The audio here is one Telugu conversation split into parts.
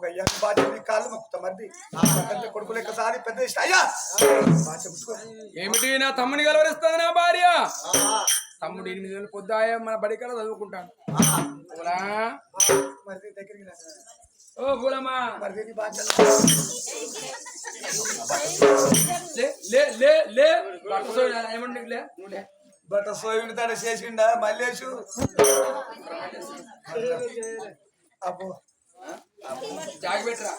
ముట్టుకోక అయ్యా నీ బాధ్యత నీ కాళ్ళు మొక్కుతా మంది పెద్ద కొడుకు లెక్క సారి పెద్ద ఇష్ట అయ్యా! ఏమిటి నా తమ్ముని గెలవరిస్తుంది నా భార్య? తమ్ముడు ఎనిమిది వేలు పొద్దాయ మన బడికాడ చదువుకుంటాను మరి దగ్గరికి. ఓ పూలమ్మా. మరి నీ బాధ్యత లే ఏమండి లే? బట్ట సోయుని తాడు చేసిండా? మల్లేషు అబ్బో. జాగి పెట్టరా?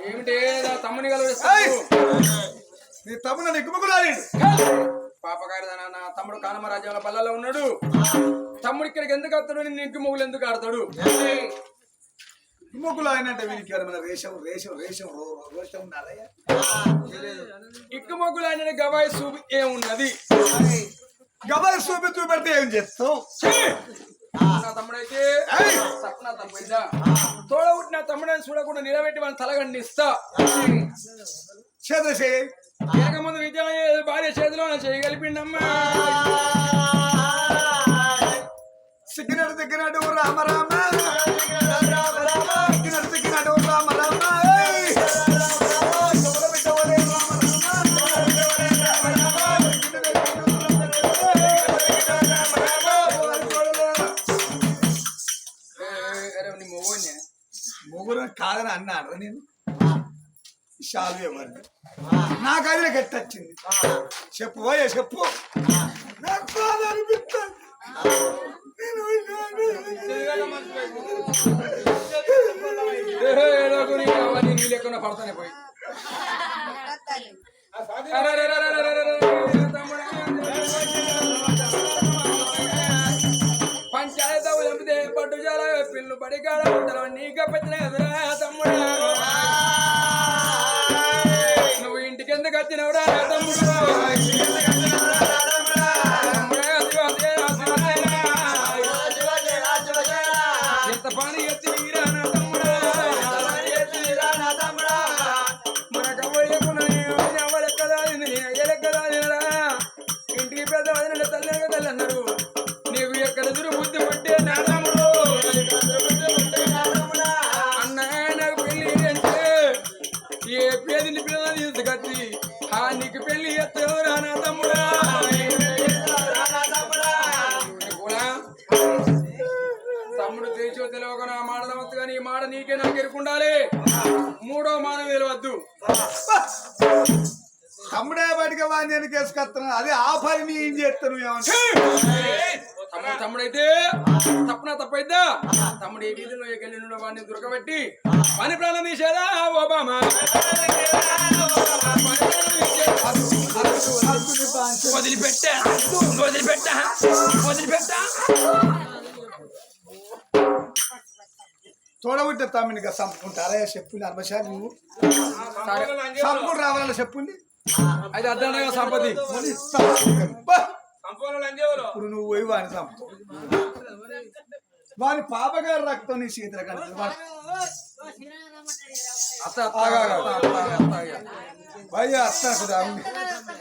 ఏమిటి? నా తమ్ముని! గెలవరిస్తావు నీ తమ్ముడు నిగ్గుముకులాడి పాపగారి నా తమ్ముడు కానమరాజ్యంలో పల్లెలో ఉన్నాడు. తమ్ముడు ఇక్కడికి ఎందుకు వస్తాడు? నేను ఇంటి మొగులు ఎందుకు ఆడతాడు? నిగ్గుముకులు ఆయనంటే వీనికి ఏమైనా రేషం రేషం రేషం రోషం ఉన్నారయ్యా ఇక్క మొగ్గులు ఆయన గవాయి సూపు ఏమున్నది? గబల్ చూపి చూపెడితే ఏం చేస్తావు? నా తమ్ముడైతే తోడ పుట్టిన తమ్ముడని చూడకుండా నిలబెట్టి వాళ్ళని తలగండిస్తా. చంద్రశే ముందు విద్య భార్య చేతిలో నా చేయగలిపిండమ్మా సిగ్గినట్టు దిగ్గినట్టు రామ రామ. కాదని అన్నాడు నేను షాలు ఎవరు నా గదిలో గట్టొచ్చింది చెప్పు పోయే చెప్పు నాకు బాధ అనిపిస్తుంది. లెక్కన పడతానే పోయి పిల్లు బడికాడ ఉంటారు నీకు పెట్టిన కదరా తమ్ముడా. నువ్వు ఇంటికి ఎందుకు వచ్చినవురా తమ్ముడా, వాడిని దొరకబెట్టి పని ప్రాణం తీసేదా ఓబామా వదిలిపెట్టా వదిలిపెట్టా వదిలిపెట్టా. తోడబుట్టే తమ్మిని చంపుకుంటారా? చెప్పుని అర్మశాలి నువ్వు. చంపుకుంటూ రావాలని చెప్పుని అయితే అర్థంగా సంపతి ఇప్పుడు నువ్వు పోయి వాడిని చంపు. వాని పాపగారు రక్తం నీ అత్త. భయ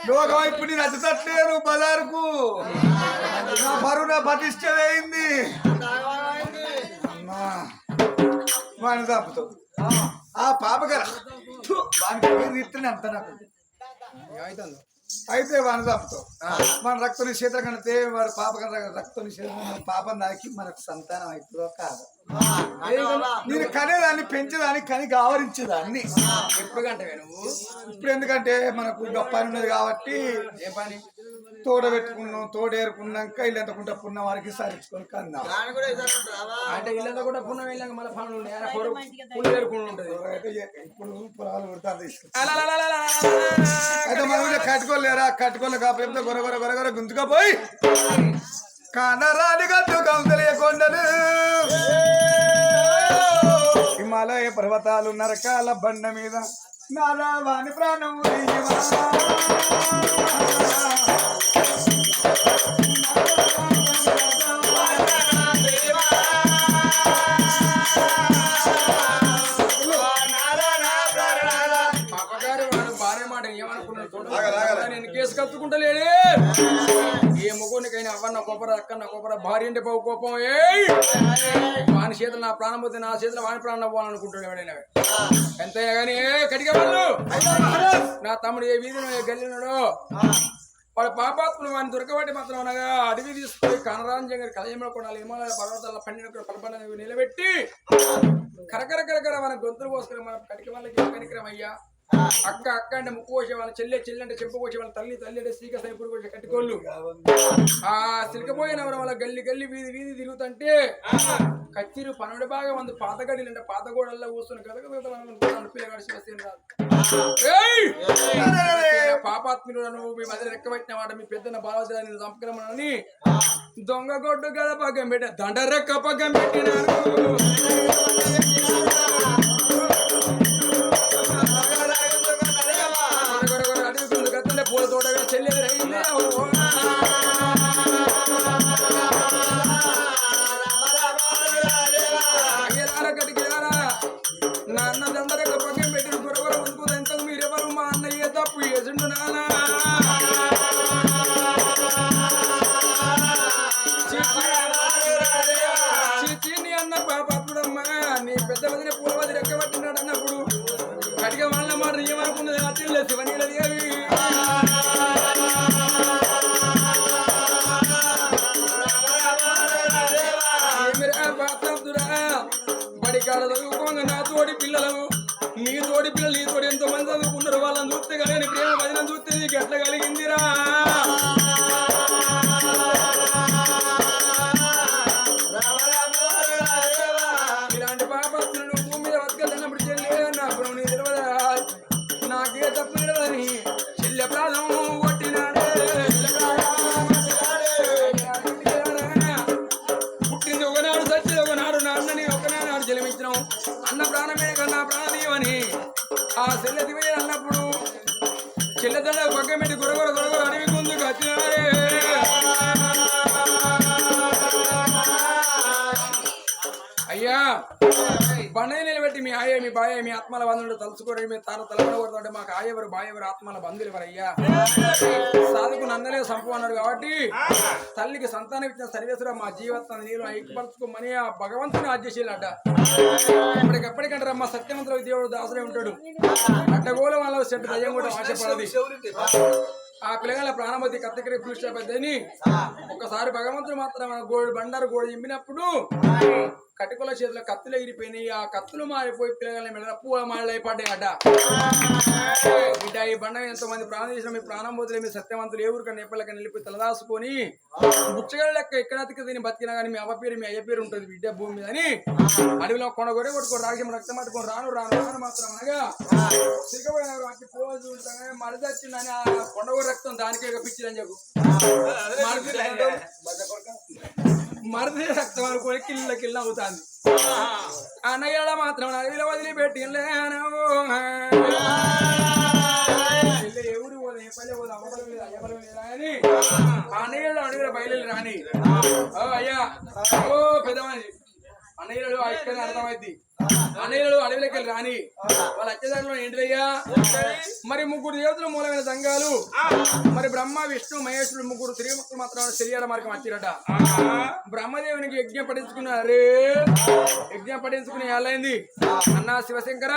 లోకం ఇప్పుడు నేను అచ్చట్లేను బజారుకు. నా బరువు నా పటిష్ట వేయింది. అమ్మా వాడిని చంపుతావు. ఆ పాపగారు? వానికి ఇస్తేనే అంత నాకు. అయితే వాడిని మన రక్తం చేతుల కడితే వాడు పాప రక్తం చేతులు పాపం నాకి మనకు సంతానం అవుతుందో కాదు. నేను కనేదాన్ని పెంచేదాన్ని కని గావరించేదాన్ని. ఎప్పుడు కంటవే నువ్వు? ఇప్పుడు ఎందుకంటే మనకు పని ఉన్నది కాబట్టి ఏ పని? తోడ పెట్టుకున్నాం తోడేరుకున్నాక ఇల్లంతకుంట పున్న వారికి సరించుకొని కందాం అంటే ఇల్లంతా కూడా పుణ్యం వెళ్ళాక మళ్ళీ పనులు ఏ- ఇప్పుడు పొలాలు అలలలలల. అయితే మన ఊళ్ళో కట్టుకోలేరా కట్టుకోలే కాకపోతే గొర గొర గొర గొర గుంతుగా పోయి కనరాని గట్టు కౌసలియ కొండలు హిమాలయ పర్వతాలు నరకాల బండ మీద నాలా వాని ప్రాణం. నేను కేసు కత్తుకుంటలేడే ఏ ముగ్గురికైనా అవ్వన్న కోపర అక్కన్న కోపర భార్య అంటే పోవు కోపం. ఏ వాని చేతులు నా ప్రాణం పోతే నా చేతులు వాని ప్రాణం అవ్వాలనుకుంటాడు ఎవడైనా ఎంతైనా కానీ ఏ కడిగే వాళ్ళు. నా తమ్ముడు ఏ వీధిలో ఏ గల్లినాడో వాడు పాపాత్ములు వాడిని దొరకబట్టి మాత్రం అనగా అడవి తీసుకుని కనరాంజంగా కలయంలో కొనాలి హిమాలయ పర్వతాల పండిన పలపండి నిలబెట్టి కరకర కరకర మన గొంతులు పోసుకుని మన కటికి వాళ్ళకి కనికరం అయ్యా అక్క అక్క అంటే ముక్కు కోసే వాళ్ళ చెల్లె చెల్లె అంటే చెంపు కోసే వాళ్ళ తల్లి తల్లి అంటే శ్రీక సైపుడు కోసే కట్టుకోళ్ళు. ఆ సిలికపోయిన వాళ్ళ గల్లి గల్లి వీధి వీధి తిరుగుతుంటే కచ్చిరు పన్నెండు బాగా వంద పాత గడిలు అంటే పాత గోడల్లో కూర్చుని కథ పిల్లగాడు శివసేన రాదు. ఏయ్! పాపాత్ములను మీ మధ్య రెక్కబట్టిన వాడు మీ పెద్దన బాలవసరాన్ని చంపకరమని దొంగ కొట్టు గద పగ్గం పెట్ట దండ రెక్క పగ్గం పెట్టినారు వాళ్ళందరూ ఎక్కడ పక్కన పెట్టిన గురవర ముందు ఎంత మీరెవరు మా అన్నయ్య తప్పు చేసిండు నానా? ఒకనాడు ఒకనాడు నా అన్నని ఒకనాడు జలమించడం అన్న ప్రాణమే కన్నా ప్రాణమని ఆ చెల్లె దివయ్య అన్నప్పుడు చెల్లెదండ పక్కమెట్టి మీ మీ బాయ మీ ఆత్మల బంధువులు తలుచుకోవడం మీ తాను తలపడకూడదంటే మాకు ఆయవరు బాయవరు ఆత్మల బంధువులు ఎవరయ్యా అయ్యా సాధుకు నందనే సంపు అన్నాడు కాబట్టి తల్లికి సంతానం ఇచ్చిన సర్వేశ్వర మా జీవితాన్ని నీరు ఐక్యపరచుకోమని ఆ భగవంతుని ఆజ్ఞశీలట ఇప్పటికెప్పటికంటే మా సత్యవంతుల దేవుడు దాసుడే ఉంటాడు. అడ్డగోళ వాళ్ళ చెట్టు దయ్యం కూడా ఆశపడది. ఆ పిల్లగాళ్ళ ప్రాణమతి కత్తికరి కృష్ణ పెద్దని ఒకసారి భగవంతుడు మాత్రం గోడు బండారు గోడు చింపినప్పుడు కటికుల చేతిలో కత్తులు ఎగిరిపోయినాయి. ఆ కత్తులు మారిపోయి పిల్లగాళ్ళ మెడ పూల మాడలు అయిపడ్డాయి అడ్డ. బిడ్డ ఈ బండ ఎంతో మంది ప్రాణం చేసిన మీ ప్రాణం పోతులే మీ సత్యవంతులు ఏ ఊరికన్నా ఎప్పటికన్నా వెళ్ళిపోయి తలదాసుకొని బుచ్చగల లెక్క ఎక్కడ అతికి తిని బతికినా కానీ మీ అవ్వ పేరు మీ అయ్య పేరు ఉంటుంది బిడ్డ భూమి మీద అని. అడవిలో కొన గొర్రె కొట్టుకొని రాగి రక్తం పట్టుకొని రాను రాను రాను మాత్రం అనగా సిరికపోయిన వాటి పోజు ఉంటానే మరిది వచ్చిందని ఆ కొండగొర్రె రక్తం దానికే పిచ్చిరని చెప్పు. మరదే రక్తం అనుకొని కిల్ల కిల్ల అవుతాంది. అన్నయ్యడ మాత్రం అడవిలో వదిలిపెట్టి ఎవరు పోదు అడవిలో బయలు రాని. అయ్యా. ఓ పెద్దమని అన్నయ్యలు ఇక్కడ అర్థమైంది అన్నయ్యలు అడవిలోకి వెళ్ళి రాని. వాళ్ళ అత్యదారులు ఏంటిదయ్యా మరి ముగ్గురు దేవతల మూలమైన సంఘాలు. మరి బ్రహ్మ విష్ణు మహేశ్వరుడు ముగ్గురు త్రిముక్తులు మాత్రం శరీర మార్గం వచ్చిరట బ్రహ్మదేవునికి యజ్ఞం పఠించుకున్నారే యజ్ఞం పఠించుకుని ఏళ్ళైంది? అన్నా శివశంకర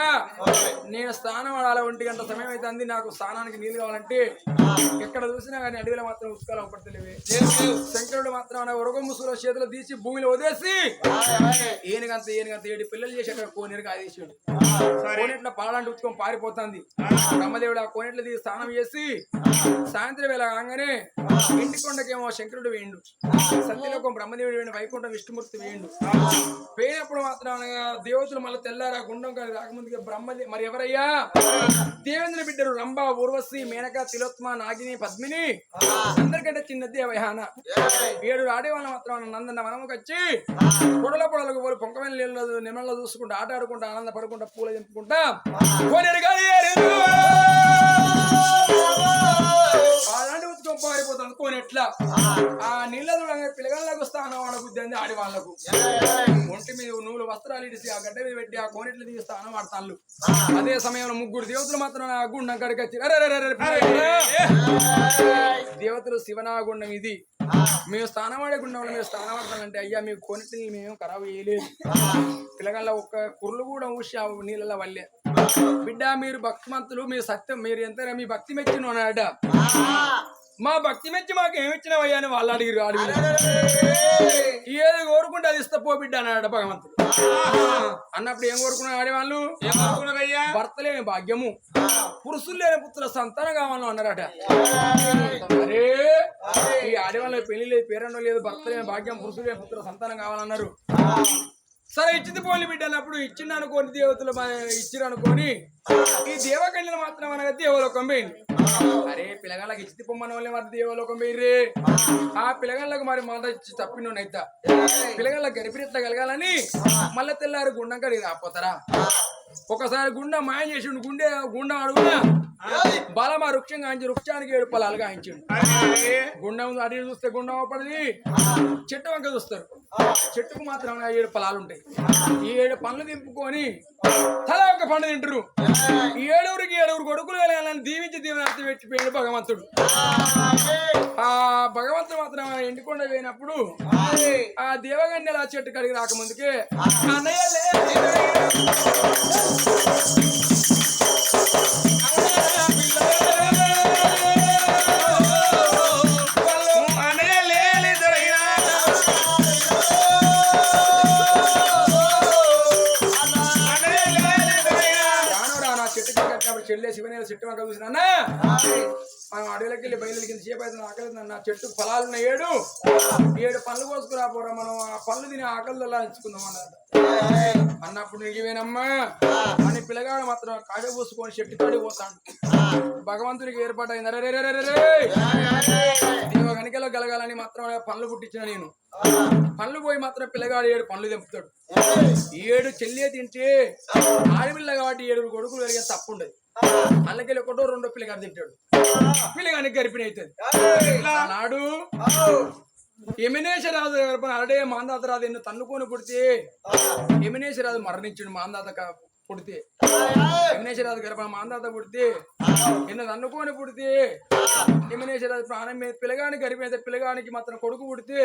నేను స్నానం ఆడాలి ఒంటి గంట సమయం అవుతుంది నాకు స్నానానికి నీళ్ళు కావాలంటే ఎక్కడ చూసినా కానీ అడవిలో మాత్రం ఉత్కాలు పడతలేవి శంకరుడు మాత్రం ఉరగ ముసుగుల చేతులు తీసి భూమిలో వదిలేసి ఏనుగంత ఏనుగంత ఏడు పిల్లలు చేసి ఆదేశాడు కోనేట్లో పాలాంటి ఉత్తుకొని పారిపోతుంది. బ్రహ్మదేవుడు ఆ కోనేట్లో స్నానం చేసి సాయంత్రం వేళ కాగానే ఇంటి కొండకేమో శంకరుడు వేయండు. సత్యలోకం బ్రహ్మదేవుడు వేయండు వైకుంఠం విష్ణుమూర్తి వేయండు. పోయినప్పుడు మాత్రం దేవతలు మళ్ళీ తెల్లారా గుండం కానీ రాకముందుగా బ్రహ్మదే మరి ఎవరయ్యా? దేవేంద్ర బిడ్డలు రంభ ఊర్వశి మేనక తిలోత్మ నాగిని పద్మిని అందరికంటే చిన్నది అవయాన. ఏడు ఆడేవాళ్ళు మాత్రం నందన మనముకు వచ్చి పొడల పొడలకు పోలు పొంకమైన నీళ్ళు నిమ్మల్లో చూసుకుంటూ ఆట ఆడుకుంటూ ఆనందపడుకుంటా పూల దింపుకుంటా కోనేరు గాలి ఏరేరు. ఎట్లా? కోనెట్లా ఆ నీళ్ళ పిల్లగాళ్ళకు స్థానం వాళ్ళ బుద్ధి అంది ఆడి వాళ్ళకు. ఒంటి మీద నూలు వస్త్రాలు ఇడిసి ఆ గడ్డ మీద పెట్టి ఆ కోనెట్లు తీసి స్థానం వాడతాళ్ళు అదే సమయంలో ముగ్గురు దేవతలు మాత్రం ఆ గుండం కడికి వచ్చి దేవతలు శివనాగుండం ఇది. మేము స్నానం ఆడే గుండంలో మేము స్థానం ఆడతానంటే అయ్యా మీ కొనిటిని మేము ఖరాబ్ చేయలేదు. పిల్లగాళ్ళ ఒక్క కుర్లు కూడా ఊసి ఆ నీళ్ళలో వల్లే. బిడ్డ మీరు భక్తిమంతులు మీరు సత్యం మీరు ఎంత మీ భక్తి మెచ్చిన అన్నాడ మా భక్తి మెచ్చి మాకు ఏమి ఇచ్చినవయ్యా అని వాళ్ళు అడిగిరు అడిగి ఏది కోరుకుంటే అది ఇస్తా పో బిడ్డ అన్నాడు భగవంతుడు. అన్నప్పుడు ఏం కోరుకున్నారు ఆడేవాళ్ళు ఏమనుకున్నారయ్యా భర్త లేని భాగ్యము. పురుషులు లేని పుత్రుల సంతానం కావాలని అన్నారట. అరే ఈ ఆడవాళ్ళ పెళ్ళి లేదు పేరెండ లేదు భర్త లేని భాగ్యం పురుషులు లేని పుత్రుల సంతానం కావాలన్నారు. సరే ఇచ్చింది పోలి బిడ్డ అన్నప్పుడు ఇచ్చింది అనుకోని దేవతలు ఇచ్చిరు అనుకోని ఈ దేవకన్యలు మాత్రం అనగా దేవలోకం పోయింది. అరే పిల్లగాళ్ళకి ఇచ్చి పొమ్మన్న వాళ్ళే మరి దేవలోకం పోయిర్రే. ఆ పిల్లగాళ్ళకు మరి మాట ఇచ్చి తప్పినైతా పిల్లగాళ్ళకి గరిపిరెట్ల కలగాలని మళ్ళీ తెల్లారి గుండం కడిగి రాపోతారా ఒకసారి గుండె మాయం చేసిండు గుండె గుండె అడుగునా బలమా వృక్షం కాంచి వృక్షానికి ఏడు పొలాలు కాయించిండు గుండం అడిగి చూస్తే గుండం పడింది చెట్టు వంక చూస్తారు. చెట్టుకు మాత్రం ఏడు పొలాలు ఉంటాయి. ఈ ఏడు పండ్లు దింపుకొని తల ఒక పండు తింటారు ఈ ఏడుగురికి ఏడుగురు కొడుకులు వెళ్ళాలని దీవించి దీవెన పెట్టిపోయాడు భగవంతుడు. ఆ భగవంతుడు మాత్రం ఎండుకొండ పోయినప్పుడు ఆ దేవగన్యల చెట్టు కడిగి రాకముందుకే అన్నయ్య వెళ్ళే శివనేల చెట్టు వంక చూసిన అన్న! మనం అడవిలోకి వెళ్ళి బయలుకి కింద సేపు ఆకలి నా చెట్టు ఫలాలు ఉన్న ఏడు! ఏడు పళ్ళు కోసుకురా పోరా మనం. ఆ పళ్ళు తిని ఆకలిలో ఎంచుకుందాం అన్నారు అన్నప్పుడు నిజమేనమ్మా. అని పిల్లగాడు మాత్రం కాడ పూసుకొని చెట్టు తడి పోతాడు. భగవంతుడికి ఏర్పాటైంది. అరే రే రే రే గనికలో గలగాలని మాత్రం పనులు పుట్టించిన నేను. పనులు పోయి మాత్రం పిల్లగాడు ఏడు పనులు తెంపుతాడు. ఏడు చెల్లి తింటే ఆడపిల్ల కాబట్టి ఏడు కొడుకులు కలిగే తప్పు అందుకెళ్ళి ఒకటో రెండో పిల్లగాడు తింటాడు. పిల్లగానికి గరిపిన అవుతుంది. నాడు ఎమినేశ్వరాజు గర్భం మాందాత రాదు ఎన్ను తన్నుకొని పుడితే ఎమినేశ్వరాజు మరణించుడు మాందాత పుడితే. ఎమినేశ్వరాజు గర్భం మాందాత పుడితే ఎన్ను తన్నుకొని పుడితే ఎమినేశ్వరాజు ప్రాణం మీద పిల్లగాని గరిపిన పిల్లగానికి మాత్రం కొడుకు పుడితే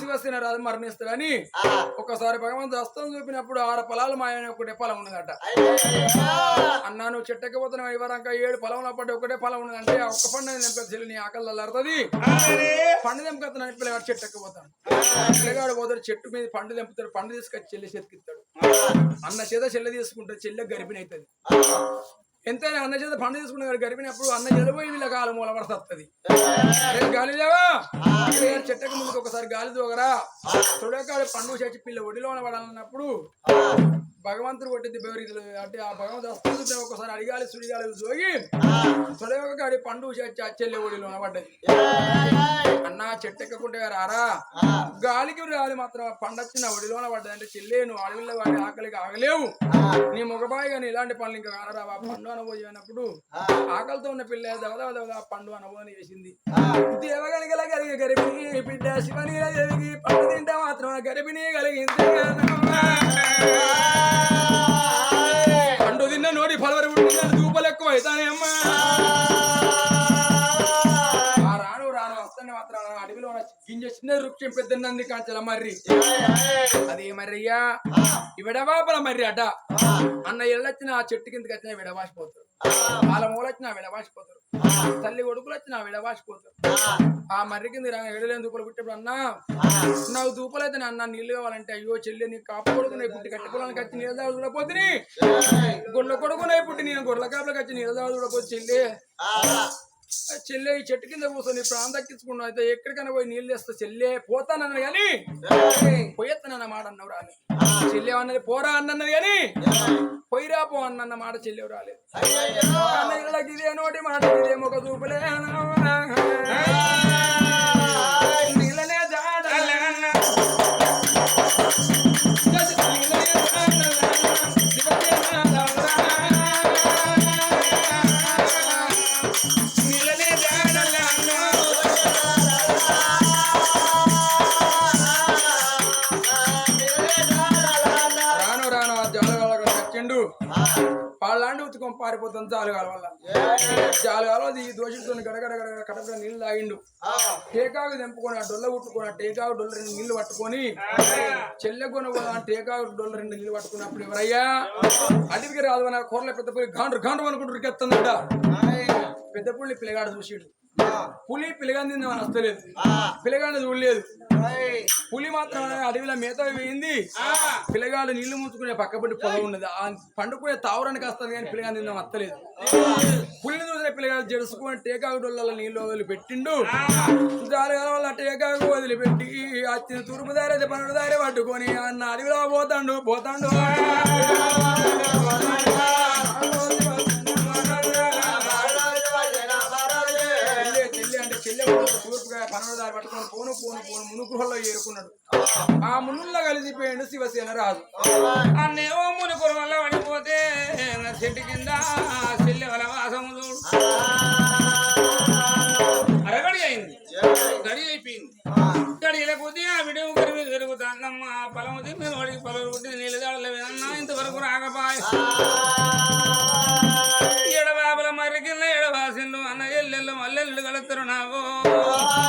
శివసేన రాజు మరణిస్తాడని ఒకసారి భగవంతుడు హస్తం చూపినప్పుడు ఆరు పొలాలు మాయని ఒకటే పొలం ఉన్నదట. అన్నా నువ్వు చెట్టకపోతున్నావు ఇవ్వరాక ఏడు పొలంలో పడి ఒకటే పొలం ఉన్నదంటే ఒక్క పండు చెల్లి నీ ఆకలి అల్లడుతుంది పండు తెంపుకొస్తున్నాను పిల్లగాడు చెట్టు ఎక్కపోతాడు పిల్లగాడు పోతాడు చెట్టు మీద పండు తెంపుతాడు పండు తీసుకొచ్చి చెల్లి చేతికిస్తాడు అన్న చేత చెల్లె తీసుకుంటే చెల్లె గర్భిణి అవుతుంది ఎంతైనా అన్న చేత పండు తీసుకున్న గర్భిణప్పుడు అన్న జలపోయి వీళ్ళ కాలం మూల పడుతుంది గాలి లేవా? చెట్టకు ముందుకు ఒకసారి గాలి దూగరా చూడకాడు పండు చచ్చి పిల్ల ఒడిలో పడాలన్నప్పుడు భగవంతుడు కొట్టింది బెవరీలు అంటే ఆ భగవంతుడు వస్తుంది ఒకసారి అడిగాలి సుడిగాలి జోగి తొడవక గాడి పండు చచ్చి అచ్చెల్లె ఒడిలో పడ్డది అన్న చెట్టు ఎక్కకుంటే రారా గాలికి రాలి మాత్రం పండొచ్చిన ఒడిలోన పడ్డది అంటే చెల్లె నువ్వు అడవిలో వాడి ఆకలికి ఆగలేవు. నీ ముఖబాయి కానీ ఇలాంటి పనులు ఇంకా కానరా ఆ పండు అనబోయి అన్నప్పుడు ఆకలితో ఉన్న పిల్ల దవదవ దవద ఆ పండు అనబోని వేసింది దేవగలిగల కలిగి గరిపిని బిడ్డ శివని పండు తింటా మాత్రం గరిపిని కలిగింది పండు తిన్న నోటి ఫలవరి పుట్టిన దూపలు ఎక్కువ అవుతానే అమ్మా. ఆ రాను రాను వస్తానే మాత్రం. అడవిలో గింజ చిన్న వృక్షం పెద్ద నంది కాంచల మర్రి. అది మర్రయ్యా విడవాపల మర్రి అట. అన్న ఎళ్ళొచ్చిన ఆ చెట్టు కిందకి వచ్చిన విడవాసిపోతారు. వాళ్ళ మూలొచ్చిన విడవాసిపోతారు తల్లి కొడుకులు వచ్చిన విడవాసిపోతారు ఆ. మర్రి కింద ఎడలేని దూపలు పుట్టేప్పుడు అన్నా నాకు దూపలు అయితే అన్న నీళ్ళు కావాలంటే అయ్యో చెల్లి నీకు కాపు కొడుకున్నాయి పుట్టి కట్టి పొలానికి వచ్చి నీళ్ళ దాడు చూడపోతుంది గొడ్ల కొడుకున్నాయి పుట్టి నేను గొడ్ల కాపులకు వచ్చి నీళ్ళ దాడు చూడపోతే చెల్లి. చెల్లె ఈ చెట్టు కింద కూర్చొని ప్రాణం దక్కించుకున్నావు. అయితే ఎక్కడికైనా పోయి నీళ్ళు తెస్తా చెల్లె పోతానన్నది కానీ పోయెత్తనన్న మాట అన్నవు రాని చెల్లె అన్నది పోరా అన్నది కానీ పోయిరా పో అన్న మాట చెల్లెవు రాలేదు. ఇదే నోటి మాట ఇదే ఒక చూపులే పారిపోతాం చాలు కాల వల్ల చాలు కాల ఈ దోషితో గడగడ గడగడ కడగడ నీళ్ళు తాగిండు. టేకాకు తెంపుకొని ఆ డొల్ల కుట్టుకొని ఆ టేకాకు డొల్ల రెండు నీళ్ళు పట్టుకొని చెల్లె కొన ఆ టేకాకు డొల్ల రెండు నీళ్ళు పట్టుకున్నప్పుడు ఎవరయ్యా? అడవికి రాదు మన కూరల పెద్ద పులి గాండ్రు గాండ్రు అనుకుంటారు ఎత్తుందట పెద్ద పుల్లి పిల్లగాడు చూసిండు. పులి పిల్లగాని తిందామని వస్తలేదు. పిల్లగాడిని చూడలేదు. పులి మాత్రం అడవిలో మేత వేయింది. పిల్లగాడు నీళ్ళు ముంచుకునే పక్కపట్టి పొగ ఉన్నది. ఆ పండుకునే తావరానికి వస్తుంది కానీ పిల్లగాని తిందాం వస్తలేదు. పులిని చూసిన పిల్లగాడు జడుసుకొని డొల్లలో నీళ్ళు వదిలి పెట్టిండు వల్ల టేకాకు వదిలిపెట్టి అచ్చిన తూర్పు దారి పన్నెండు దారి పట్టుకొని అన్న అడవిలో పోతాండు పోతాండు. తూర్పుగా పనులదారి పట్టుకొని పోను పోను పోను మునుగుహల్లో ఏరుకున్నాడు. ఆ మునుల్లో కలిసిపోయాడు శివసేన రాజు. అన్నేమో మునుకురు వల్ల పడిపోతే చెట్టు కింద చెల్లె వల వాసము చూడు. అరగడి అయింది. గడి అయిపోయింది. గడియల కొద్ది ఆ విడుగు గరివి పెరుగుతాందమ్మ పొలం తిని వాడికి పొలం కొట్టి నీళ్ళు దాడలే అన్నా ఇంతవరకు రాకపాయ. మల్లెళ్ళు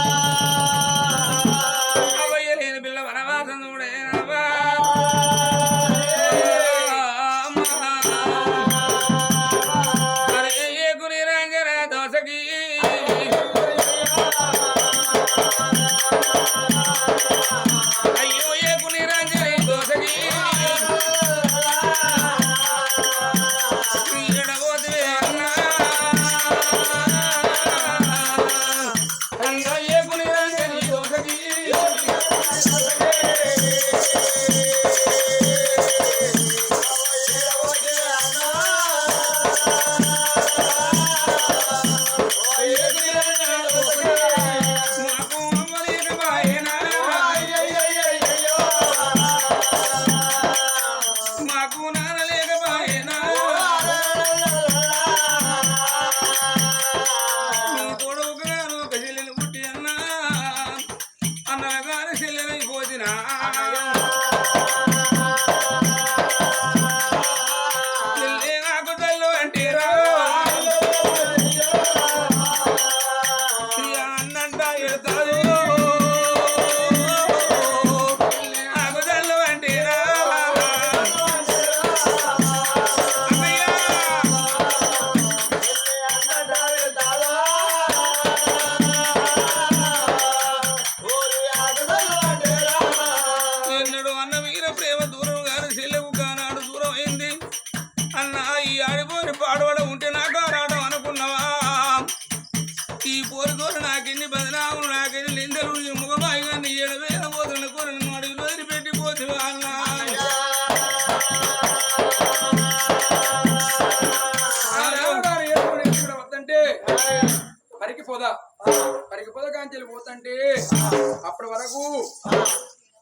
అప్పటి వరకు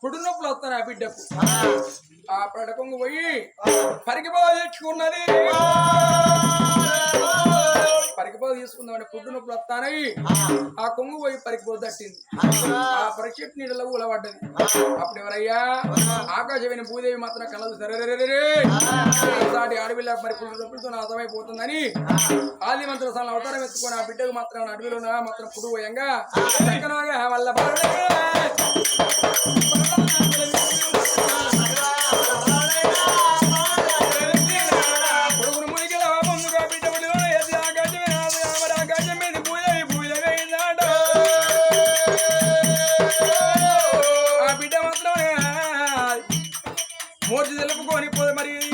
పుడునొప్పులు వస్తాను వస్తాయి ఆ బిడ్డకు? ఆ పడకొంగు పోయి పరికి పోద తీసుకుందామని పుట్టు నొప్పులు వస్తానని ఆ. కొంగు పోయి పరికి పోద తట్టింది ఆ. పరీక్ష నీళ్ళలో ఉలబడ్డది అప్పుడు ఎవరయ్యా? ఆకాశమైన భూదేవి మాత్రం కలదు సరే సాటి అడవిలో మరి పుట్టు నొప్పులతో అర్థమైపోతుందని ఆది మంత్ర స్థానం అవతారం ఎత్తుకొని ఆ బిడ్డకు మాత్రం అడవిలో మాత్రం పుడు పోయంగా వల్ల మోర్చి తెలుపుకొని పోయి మరి.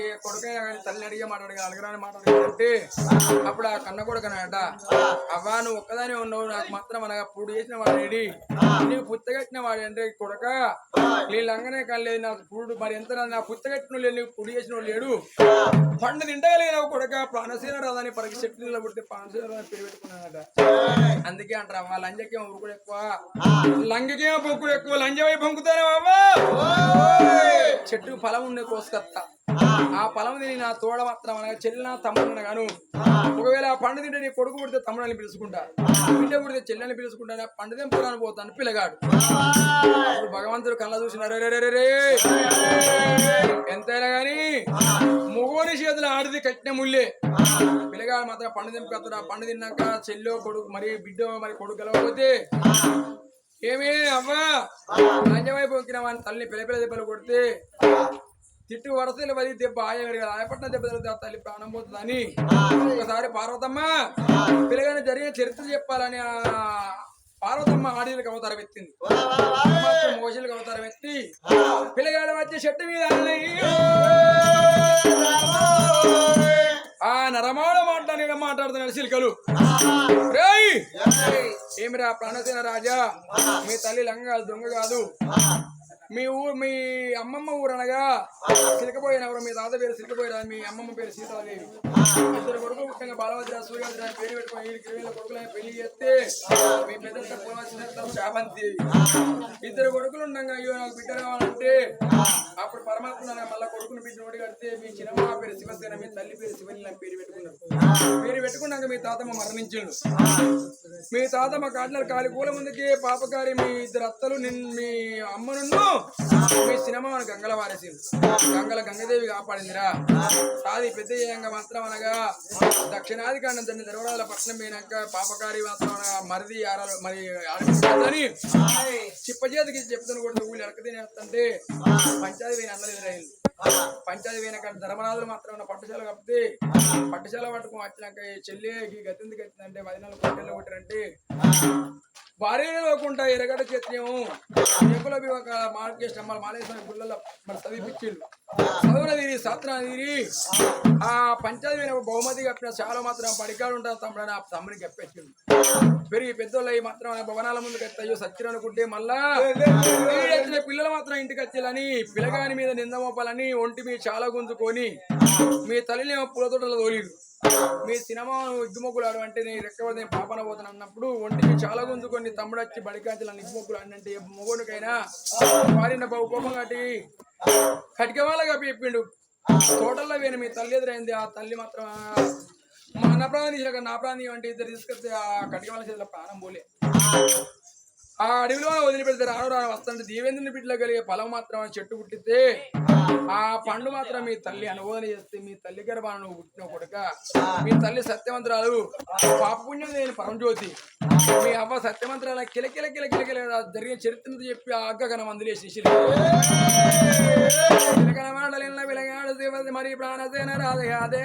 ఏ కొడుకైనా కానీ తల్లిని అడిగే మాట్లాడగా అడగరాని మాట్లాడగలంటే అప్పుడు ఆ కన్న కొడుకనట అవ్వా నువ్వు ఒక్కదానే ఉన్నావు నాకు మాత్రం అనగా పూడు చేసిన వాడేడి నీవు పుత్తగట్టిన వాడు అంటే కొడక. లంగనే కాలేదు నాకు పూడు మరి ఎంత నా పుత్తగట్టిన లేడు నీకు పూడు చేసిన వాడు లేడు. పండు తింటగలేవు కొడక ప్రాణశీల రాదని పరికి చెట్టు నీళ్ళ పుడితే ప్రాణశీల రాదని పేరు పెట్టుకున్నానట అందుకే అంటారు అవ్వ లంజకేమో ఉరుకుడు ఎక్కువ. లంగకేమో పొక్కుడు ఎక్కువ లంజమై పొంకుతానే అవ్వా? చెట్టు ఫలం ఉండే కోసుకత్తా. ఆ పొలం తిని నా తోడ మాత్రం అనగా చెల్లిన తమ్ముడు గాను ఒకవేళ పండు తింటే నీ కొడుకు పుడితే తమ్ముడని పిలుచుకుంటా. బిడ్డ పుడితే చెల్లెని పిలుచుకుంటా పండు దింపురాని పోతాను పిల్లగాడు భగవంతుడు కళ్ళ చూసినారు ఎంతైనా గాని మొగోని చేతులు ఆడిది కట్టిన ముల్లే పిల్లగాడు మాత్రం పండు తెంపుకొస్తాడు. ఆ పండు తిన్నాక చెల్లో కొడుకు మరి బిడ్డ మరి కొడుకు గెలవకపోతే ఏమి అవ్వా? రాజ్యమైపోకిన వాని తల్లిని పిల్ల పిల్ల దెబ్బలు కొడితే తిట్టు వరసలు పది దెబ్బ కదా ఆయపట్న దెబ్బ తగిలితే తల్లి ప్రాణం పోతుందని. ఒకసారి పార్వతమ్మ పిల్లగాని జరిగిన చరిత్ర చెప్పాలని ఆ పార్వతమ్మ ఆడీలకు అవతారం ఎత్తింది. మోసలకు అవతారం ఎత్తి పిల్లగాడు వచ్చి చెట్టు మీద. ఆ నరమాడ మాట్లాడిన మాట్లాడుతున్నాడు సిలికలు రేయ్! ఏమిరా ప్రాణసేన రాజా? మీ తల్లి లంగ కాదు, దొంగ కాదు. మీ ఊరు మీ అమ్మమ్మ ఊరు అనగా సిలకపోయిన ఎవరు మీ తాత పేరు సిలకపోయిరా మీ అమ్మమ్మ పేరు సీతాదేవి. ఇద్దరు కొడుకు ముఖ్యంగా బాలవద్ర సూర్యవద్ర పేరు పెట్టుకుని వీళ్ళకి కొడుకులని పెళ్ళి చేస్తే మీ పెద్ద పూర్వచిన శాపంతి ఇద్దరు కొడుకులు ఉండగా అయ్యో నాకు బిడ్డ కావాలంటే అప్పుడు పరమాత్మ మళ్ళీ మళ్ళా కొడుకుని బిడ్డ నోటి కడితే మీ చిన్నమ్మ పేరు శివసేన మీ తల్లి పేరు శివని పేరు పెట్టుకున్నారు. పెట్టుకున్నాక మీ తాతమ్మ మరణించిండు. మీ తాతమ్మ కాటిన కాలి కూల ముందుకి పాపకారి మీ ఇద్దరు అత్తలు మీ అమ్మను మీ సినిమా మన గంగల వారేసింది గంగల గంగదేవి కాపాడిందిరా. సాది పెద్ద చేయంగా మాత్రం అనగా దక్షిణాది కాండం దాన్ని ధర్మరాజుల పట్నం పోయినాక పాపకారి మాత్రం మరిది ఆరాలు మరి ఆడని చిప్ప చేతికి చెప్తాను కూడా ఊళ్ళు ఎడక తినేస్తుంటే పంచాయతీ అన్నది ఎదురైంది పంచాయతీ పోయినాకంటే ధర్మరాజులు మాత్రం పట్టుశాల కప్పితే పట్టుశాల పట్టుకుని వచ్చినాక చెల్లి ఈ గతి ఎందుకు వచ్చిందంటే వదినాలు కొట్టెలు కొట్టారంటే భార్యనే లేకుండా ఎరగడ చేత్రేమో చెప్పుల ఒక మార్కెట్ అమ్మాలి మాలేశ్వరం గుళ్ళలో మరి చదివిపించిండు చదువున తీరి సాత్ర తీరి ఆ పంచాయతీ బహుమతి కప్పిన చాలా మాత్రం పడికాడు ఉంటారు తమ్ముడని ఆ తమ్ముడికి చెప్పేసిండు. పెరిగి పెద్దోళ్ళు అయ్యి మాత్రం భవనాల ముందుకు ఎత్తయ్యో సత్యం అనుకుంటే మళ్ళా పిల్లలు మాత్రం ఇంటికి వచ్చేయాలని పిల్లగాని మీద నిందమోపాలని ఒంటి మీద చాలా గుంజుకొని మీ తల్లిని పూలతోటలో తోలిరు మీ సినిమా ఇగ్గుమొగ్గులాడు అంటే నేను రెక్కవద్ద పాపన పోతాను అన్నప్పుడు ఒంటికి చాలా గుంజుకొని తమ్ముడు వచ్చి బడికాంచెలు ఇగ్గుమొగ్గులు అంటే ఏ మొగోనికైనా వారిన బాబు కోపం కట్టి కటిక వాళ్ళగా చెప్పిండు తోటల్లో వేను మీ తల్లి ఎదురైంది. ఆ తల్లి మాత్రం మా నా ప్రాణం తీసాక నా ప్రాణం అంటే ఇద్దరు తీసుకొస్తే ఆ కటిక వాళ్ళ చేతిలో ప్రాణం పోలే. ఆ అడవిలో వదిలిపెడితే రాను రాను వస్తుంటే దేవేంద్రుని బిడ్డలో కలిగే ఫలం మాత్రం చెట్టు పుట్టితే ఆ. పండు మాత్రం మీ తల్లి అనుబోధన చేస్తే మీ తల్లి గర్భాన నువ్వు పుట్టిన కొడుక. మీ తల్లి సత్యవంతురాలు పాపపుణ్యం లేని పరంజ్యోతి మీ అవ్వ సత్యవంతురాల కిలకిల కిల కిల జరిగిన చరిత్రను చెప్పి ఆ అగ్గ కన మందులేసి మండలిన విలగాడు శివది మరి ప్రాణసేన రాధయాదే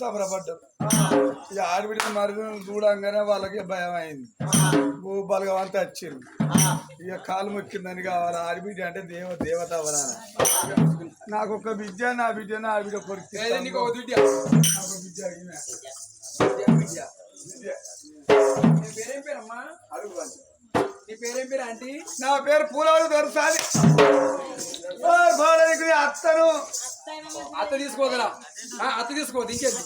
సంబరపడ్డారు ఇక ఆడబిడ్డ మరుగు చూడంగానే వాళ్ళకి భయం అయింది. భూపాలుగా అంతా వచ్చారు ఇక కాలు మొక్కిందని కావాలి. ఆడబిడ్డ అంటే దేవ దేవత నాకు ఒక బిడ్డ నా బిడ్డ. నా ఆడబిడ్డ ఏది నీకు పేరేం పేరమ్మా? అడుగు. నీ పేరేం పేరు ఆంటీ? నా పేరు పూలవాడు దొరసాలి అత్తను. అత్త తీసుకోదరా. అత్త తీసుకోవద్దు ఇంకేంటి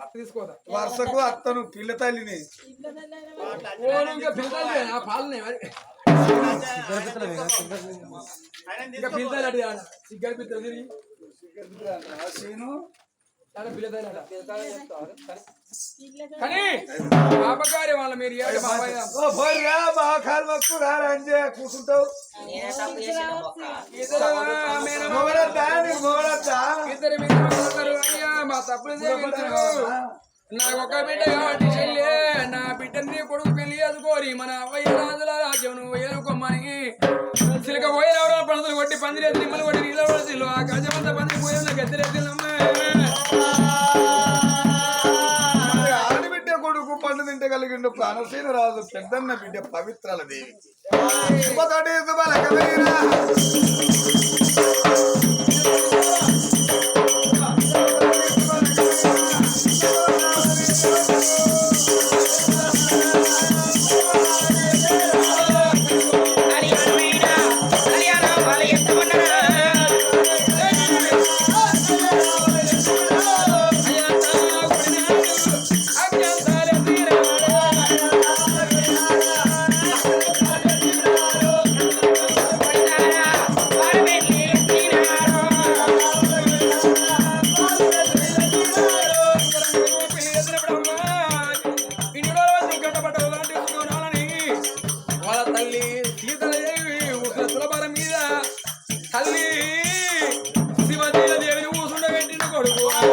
అత్త తీసుకోదా వరుసకు అత్తను పిల్ల తల్లిని. పాలనే మరి. ఇంకా తిరిగి. కానీ పాపకారి వాళ్ళ మీరు పోయిరా మా కాలు మొక్కు కూర్చుంటావు. ఇద్దరు మేనమామ మొగడద్దా నీకు మొగడద్దా ఇద్దరు మీరు మాట్లాడతారు అయ్యా మా తప్పులు నాకు ఒక బిడ్డ కాబట్టి చెల్లి నా బిడ్డని కొడుకు పెళ్ళి చేసుకోరి. మన అవ్వయ్య రాజుల రాజ్యం నువ్వు ఏరుకోమని సిలక పోయిన ఎవరో పందులు కొట్టి పందిరేసి నిమ్మలు కొట్టి నీళ్ళ ఆ గజమంతా పందిరి పోయిన గద్దెరేసి కొడుకు పండు తింటగలిగిండు ప్రాణశీల రాజు పెద్దన్న బిడ్డ పవిత్రాల దేవి శుభతోటి శుభలకమేరా. Uruguay.